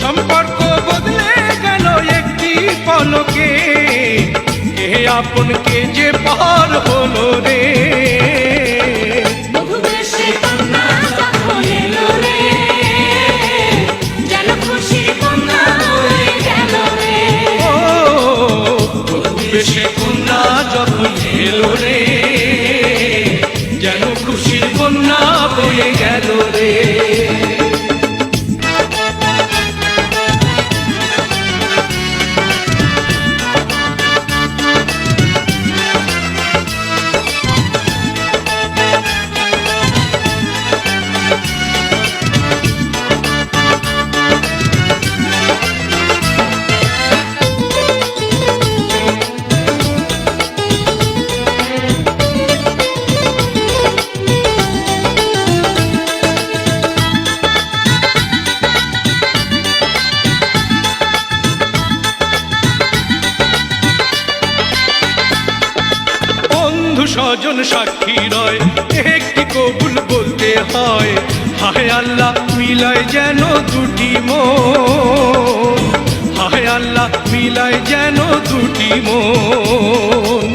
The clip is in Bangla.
সম্পর্ক বদলে গেল একটি পলকে। এ আপনকে যে পার হলো রে। বেশে কন্যা যখন এলো রে যেন খুশির কন্যা বয়ে গেল রে। স্বজন সাক্ষী রয়। একটি কবুল বলতে হয়, হায় আল্লাহ মিলায় যেন দুটি মো হায় আল্লাহ মিলায় যেন দুটি মন।